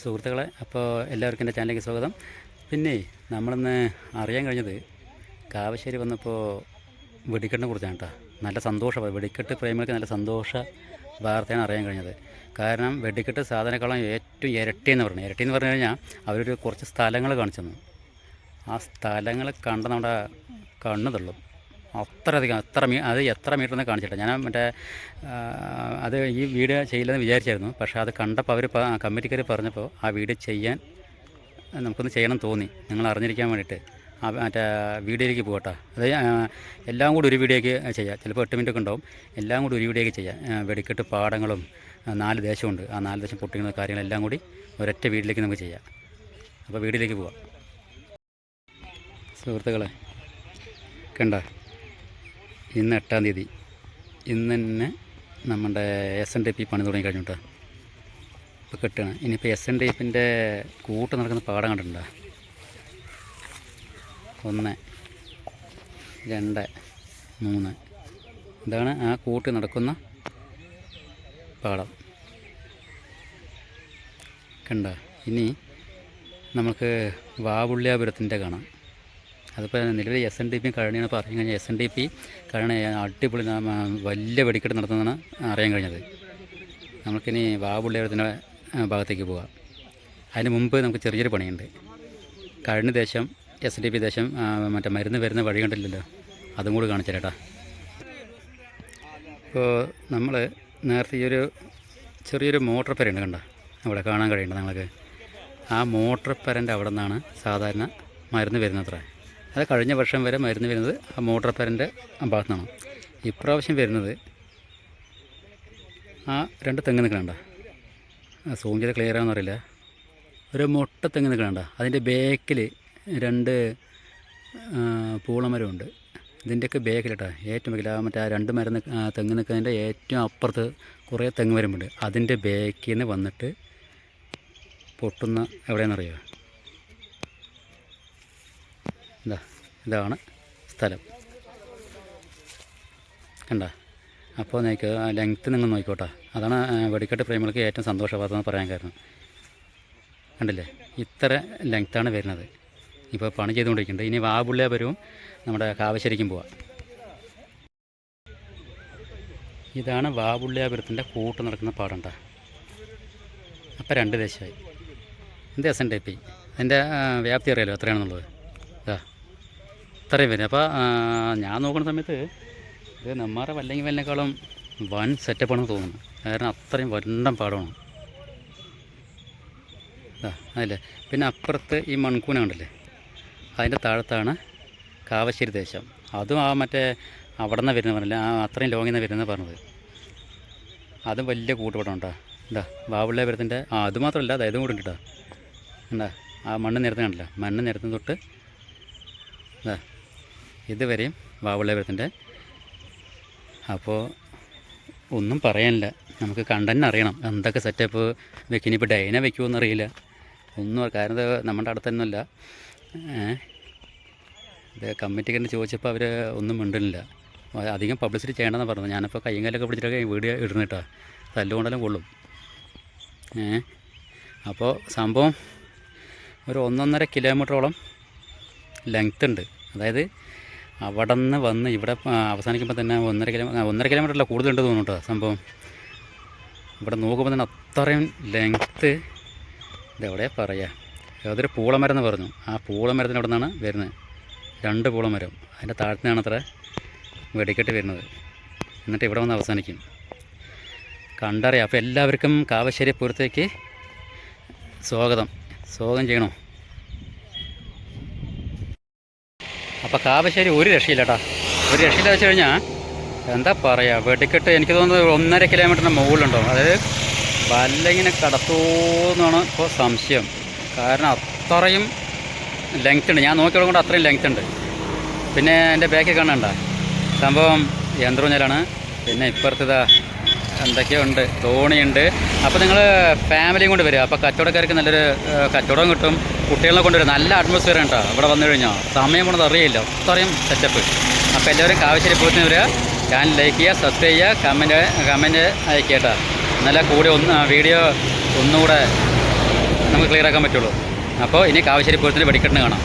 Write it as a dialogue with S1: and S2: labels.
S1: സുഹൃത്തുക്കളെ അപ്പോൾ എല്ലാവർക്കും എന്റെ ചാനലിലേക്ക് സ്വാഗതം. പിന്നെ നമ്മളിന്ന് അറിയാൻ കഴിഞ്ഞത് കാവശ്ശേരി വന്നപ്പോൾ വെടിക്കെട്ടിനെ കുറിച്ചാണ് കേട്ടോ. നല്ല സന്തോഷം വെടിക്കെട്ട് പ്രേമികൾക്ക് നല്ല സന്തോഷ വാർത്തയാണ് അറിയാൻ കഴിഞ്ഞത്. കാരണം വെടിക്കെട്ട് സാധനക്കളം ഏറ്റവും ഇരട്ടി എന്ന് പറഞ്ഞു ഇരട്ടി എന്ന് പറഞ്ഞു കഴിഞ്ഞാൽ അവരൊരു കുറച്ച് സ്ഥലങ്ങൾ കാണിച്ചു തന്നു. ആ സ്ഥലങ്ങൾ കണ്ട നമ്മുടെ കണ്ണു തള്ളും അത്രയധികം അത്ര മീ അത് എത്ര മീറ്റർ എന്ന് കാണിച്ചിട്ട്. ഞാൻ മറ്റേ അത് ഈ വീട് ചെയ്യില്ലെന്ന് വിചാരിച്ചായിരുന്നു. പക്ഷേ അത് കണ്ടപ്പോൾ അവർ കമ്മിറ്റിക്കാർ പറഞ്ഞപ്പോൾ ആ വീട് ചെയ്യാൻ നമുക്കൊന്ന് ചെയ്യണം തോന്നി. നിങ്ങൾ അറിഞ്ഞിരിക്കാൻ വേണ്ടിയിട്ട്. ആ മറ്റേ വീഡിയോയിലേക്ക് പോകട്ടെ. അത് എല്ലാം കൂടി ഒരു വീഡിയോയ്ക്ക് ചെയ്യാം. ചിലപ്പോൾ എട്ട് മിനിറ്റ് ഒക്കെ ഉണ്ടാവും. എല്ലാം കൂടി ഒരു വീഡിയോയ്ക്ക് ചെയ്യാം. വെടിക്കെട്ട് പാടങ്ങളും നാല് ദേശമുണ്ട്. ആ നാല് ദേശം പൊട്ടിക്കുന്ന കാര്യങ്ങളെല്ലാം കൂടി ഒരൊറ്റ വീട്ടിലേക്ക് നമുക്ക് ചെയ്യാം. അപ്പോൾ വീഡിയോയിലേക്ക് പോവാം. സുഹൃത്തുക്കളെ കണ്ട? ഇന്ന് എട്ടാം തീയതി. ഇന്ന് തന്നെ നമ്മുടെ എസ് എൻ ഡി പി പണി തുടങ്ങി കഴിഞ്ഞു കേട്ടോ ഇപ്പോൾ കെട്ടുകയാണ് ഇനിയിപ്പോൾ എസ് എൻ ഡി എഫിന്റെ കൂട്ട് നടക്കുന്ന പാടം കണ്ടിട്ടുണ്ടോ? ഒന്ന് രണ്ട് മൂന്ന്. ഇതാണ് ആ കൂട്ട് നടക്കുന്ന പാടം കണ്ട? ഇനി നമുക്ക് വാവുള്ളിയാപുരത്തിന്റെ കാണാം. അതിപ്പോൾ നിലവിൽ എസ് എൻ ഡി പി കഴിഞ്ഞാണ് ഇപ്പോൾ അറിയാൻ കഴിഞ്ഞാൽ എസ് എൻ ഡി പി കഴിഞ്ഞ അടിപൊളി വലിയ വെടിക്കെട്ട് നടത്തുന്നതാണ് അറിയാൻ കഴിഞ്ഞത്. നമുക്കിനി വാവുള്ളിയാപുരത്തിന്റെ ഭാഗത്തേക്ക് പോകാം അതിന് മുമ്പ് നമുക്ക് ചെറിയൊരു പണിയുണ്ട്. കഴിഞ്ഞ ദേശം എസ് ഡി പി ദേശം മറ്റേ മരുന്ന് വരുന്ന വഴി കണ്ടില്ലല്ലോ? അതും കൂടി കാണിച്ചു തരാട്ടാ. ഇപ്പോൾ നമ്മൾ നേരത്തെ ഈ ഒരു ചെറിയൊരു മോട്ടർ പെരയുണ്ട് കണ്ട? അവിടെ കാണാൻ കഴിയുന്നുണ്ട് നിങ്ങൾക്ക്. ആ മോട്ടർ പെരന്റെ അവിടെ നിന്നാണ് സാധാരണ മരുന്ന് വരുന്നത് അത്ര. അത് കഴിഞ്ഞ വർഷം വരെ മരുന്ന് വരുന്നത് ആ മോട്ടർ പെരന്റെ ഭാഗത്തു നിന്നാണ് ഇപ്രാവശ്യം വരുന്നത് ആ രണ്ട് തെങ്ങ് നിൽക്കണണ്ട സൂം ചെയ്ത് ക്ലിയർ ആണെന്ന് അറിയില്ല. ഒരു മുട്ട തെങ്ങ് നിൽക്കണണ്ട അതിന്റെ ബേക്കിൽ രണ്ട് ആ, പൂളമരമുണ്ട്. ഇതിന്റെയൊക്കെ ബേക്കിലിട്ടാ ഏറ്റവും ബേക്കിൽ ആ മറ്റേ ആ രണ്ട് മരം തെങ്ങ് നിൽക്കുന്നതിന്റെ ഏറ്റവും അപ്പുറത്ത് കുറേ തെങ്ങ് വരുമ്പോൾ അതിന്റെ ബേക്കിൽ നിന്ന് വന്നിട്ട് പൊട്ടുന്ന എവിടെയെന്നറിയോ ഇതാ ഇതാണ് സ്ഥലം. കണ്ട? അപ്പോൾ നിങ്ങൾക്ക് ലെങ്ത്ത് നിങ്ങൾ നോക്കിക്കോട്ടെ. അതാണ് വെടിക്കെട്ട് പ്രേമികൾക്ക് ഏറ്റവും സന്തോഷവാദമെന്ന് പറയാൻ കാരണം. കണ്ടില്ലേ? ഇത്ര ലെങ്ത്താണ് വരുന്നത്. ഇപ്പോൾ പണി ചെയ്തുകൊണ്ടിരിക്കുന്നുണ്ട്. ഇനി വാബുള്ളിയാപുരവും നമ്മുടെ കാവശ്ശേരിക്കും പോവാം. ഇതാണ് വാബുള്ളിയാപുരത്തിന്റെ കൂട്ട് നടക്കുന്ന പാടണ്ട അപ്പോൾ രണ്ട് ദേശമായി. എന്ത് എസ് എൻ ഡി പി അതിന്റെ വ്യാപ്തി അറിയാലോ എത്രയാണെന്നുള്ളത്? ഇത്രയും വരും അപ്പോൾ ഞാൻ നോക്കുന്ന സമയത്ത് ഇത് നെമ്മാറ വല്ലെങ്കിൽ വല്ലിനേക്കാളും വൻ സെറ്റപ്പാണെന്ന് തോന്നുന്നു. കാരണം അത്രയും വരണ്ടം പാടമാണ് അതല്ലേ പിന്നെ അപ്പുറത്ത് ഈ മൺകൂന കണ്ടില്ലേ? അതിന്റെ താഴത്താണ് കാവശ്ശേരി ദേശം. അതും ആ മറ്റേ അവിടെ നിന്ന് വരുന്ന പറഞ്ഞില്ല? ആ അത്രയും ലോങ്ങിൽ നിന്ന് വരുന്നത് പറഞ്ഞത്. അതും വലിയ കൂട്ടുപടം ഉണ്ടാ എന്താ വാവുള്ളപുരത്തിന്റെ ആ അത് മാത്രമല്ല കൂടെ ഇതും കൂടി ഉണ്ട് കേട്ടോ എന്താ ആ മണ്ണ് നിരത്തുന്നുണ്ടല്ലോ മണ്ണ് നിരത്തുന്ന തൊട്ട് എന്താ ഇതുവരെയും വാവുള്ളപുരത്തിന്റെ അപ്പോൾ ഒന്നും പറയാനില്ല. നമുക്ക് കണ്ടന്നെ അറിയണം. എന്തൊക്കെ സെറ്റപ്പ് വെക്കും ഇപ്പോൾ ഡൈന വെക്കുമോ അറിയില്ല. ഒന്നും കാരണം ഇത് നമ്മുടെ അടുത്തൊന്നുമല്ല. ഇത് ഇത് കമ്മിറ്റിക്കാരന് ചോദിച്ചപ്പോൾ അവർ ഒന്നും മിണ്ടുന്നില്ല. അധികം പബ്ലിസിറ്റി ചെയ്യണമെന്ന് പറഞ്ഞു ഞാനിപ്പോൾ കയ്യും കാലൊക്കെ പിടിച്ചിട്ടൊക്കെ വീഡിയോ ഇടുന്നു കേട്ടോ തല്ലുകൊണ്ടെല്ലാം കൊള്ളും. അപ്പോൾ സംഭവം ഒരു ഒന്നൊന്നര കിലോമീറ്ററോളം ലെങ്ത് ഉണ്ട്. അതായത് അവിടെ നിന്ന് വന്ന് ഇവിടെ അവസാനിക്കുമ്പോൾ തന്നെ ഒന്നര കിലോ ഒന്നര കിലോമീറ്ററല്ല കൂടുതലുണ്ട് തോന്നുന്നു കേട്ടോ സംഭവം. ഇവിടെ നോക്കുമ്പോൾ തന്നെ അത്രയും ലെങ്ത്ത് ഇതെവിടെ പറയാ? അതൊരു പൂളമരം എന്ന് പറഞ്ഞു. ആ പൂളമരത്തിന് അവിടെ നിന്നാണ് വരുന്നത് രണ്ട് പൂളമരം. അതിന്റെ താഴത്തുനിന്നാണ് അത്ര വെടിക്കെട്ട് വരുന്നത്. എന്നിട്ട് ഇവിടെ വന്ന് അവസാനിക്കും. കണ്ടറിയാം. അപ്പോൾ എല്ലാവർക്കും കാവശ്ശേരി പൂരത്തേക്ക് സ്വാഗതം. സ്വാഗതം ചെയ്യണോ? അപ്പോൾ കാവശ്ശേരി ഒരു രക്ഷയില്ല കേട്ടോ ഒരു രക്ഷയില്ല വെച്ച് കഴിഞ്ഞാൽ എന്താ പറയുക വെടിക്കെട്ട് എനിക്ക് തോന്നുന്നത് ഒന്നര കിലോമീറ്ററിന് മുകളിലുണ്ടോ. അതായത് വല്ലങ്ങനെ കടത്തൂന്നാണ് ഇപ്പോൾ സംശയം. കാരണം അത്രയും ലെങ്ത് ഉണ്ട്. ഞാൻ നോക്കിയോളം കൊണ്ട് അത്രയും ലെങ്ത് ഉണ്ട്. പിന്നെ എന്റെ ബാക്കിൽ കാണണ്ട സംഭവം യന്ത്രൂഞ്ഞലാണ് പിന്നെ ഇപ്പുറത്തിതാ എന്തൊക്കെയോ ഉണ്ട്. തോണിയുണ്ട് അപ്പോൾ നിങ്ങൾ ഫാമിലിയും കൊണ്ട് വരിക. അപ്പോൾ കച്ചവടക്കാർക്ക് നല്ലൊരു കച്ചവടം കിട്ടും. കുട്ടികളെ കൊണ്ടുവരും നല്ല അറ്റ്മോസ്ഫിയർ കേട്ടോ. ഇവിടെ വന്നു കഴിഞ്ഞാൽ സമയം പോണത് അറിയില്ല. അത്രയും സെറ്റപ്പ് അപ്പോൾ എല്ലാവരും കാവശ്ശേരി പോയിട്ട് വരിക ചാനൽ ലൈക്ക് ചെയ്യുക സബ്സ്ക്രൈബ് ചെയ്യുക കമന്റ് കമന്റ് അയക്കുക കേട്ടോ. എന്നാലേ കൂടി ഒന്ന് വീഡിയോ ഒന്നുകൂടെ നമുക്ക് ക്ലിയർ ആക്കാൻ പറ്റുള്ളൂ. അപ്പോൾ ഇനി കാവശ്ശേരി പൂരത്തിന് വെടിക്കെട്ടിന് കാണാം.